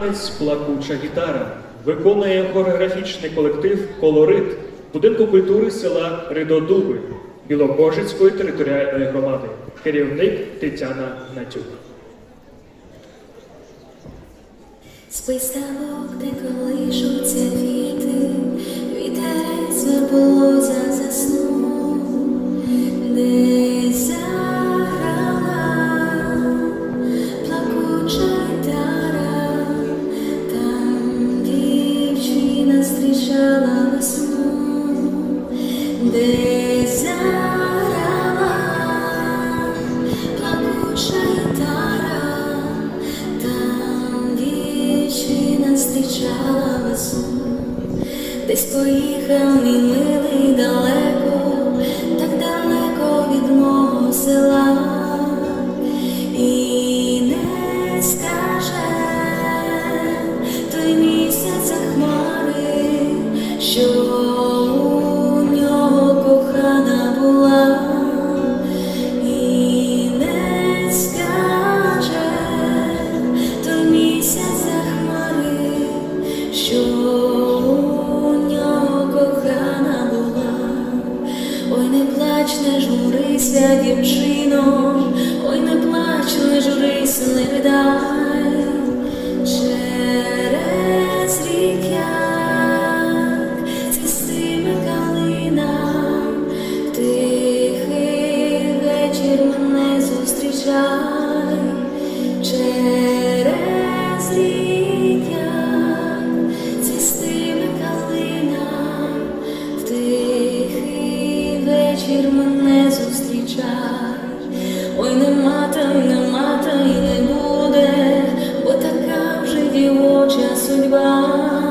Танець плакуча гітара виконує хореографічний колектив Колорит будинку культури села Ридодуби Білокожицької територіальної громади. Керівник Тетяна Натюк. Спи ставок, де колишуться квіти, весну, десь поїхав мій милий далеко, так далеко від мого села, і не скаже той місяць хмари, що у нього кохана була. Не плач, не журися, дівчино, ой, не плач, не журись, не ридай. 모습과